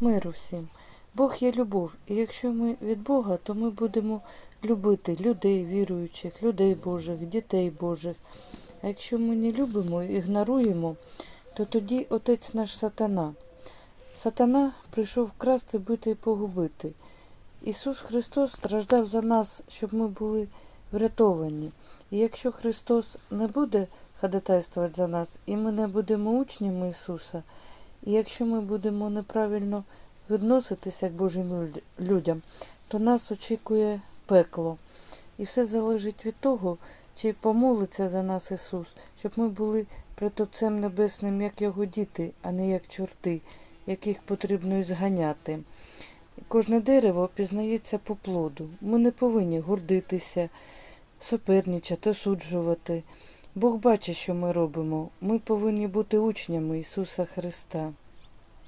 миру всім. Бог є любов, і якщо ми від Бога, то ми будемо любити людей віруючих, людей Божих, дітей Божих. А якщо ми не любимо і ігноруємо, то тоді отець наш сатана. Сатана прийшов вкрасти, бити і погубити. Ісус Христос страждав за нас, щоб ми були врятовані. І якщо Христос не буде ходатайствувати за нас, і ми не будемо учнями Ісуса, і якщо ми будемо неправильно відноситися к Божим люд- людям, то нас очікує пекло. І все залежить від того, чи помолиться за нас Ісус, щоб ми були пред Отцем Небесним, як Його діти, а не як чорти, яких потрібно зганяти. Кожне дерево пізнається по плоду. Ми не повинні гордитися, суперничати, осуджувати. Бог бачить, що ми робимо. Ми повинні бути учнями Ісуса Христа.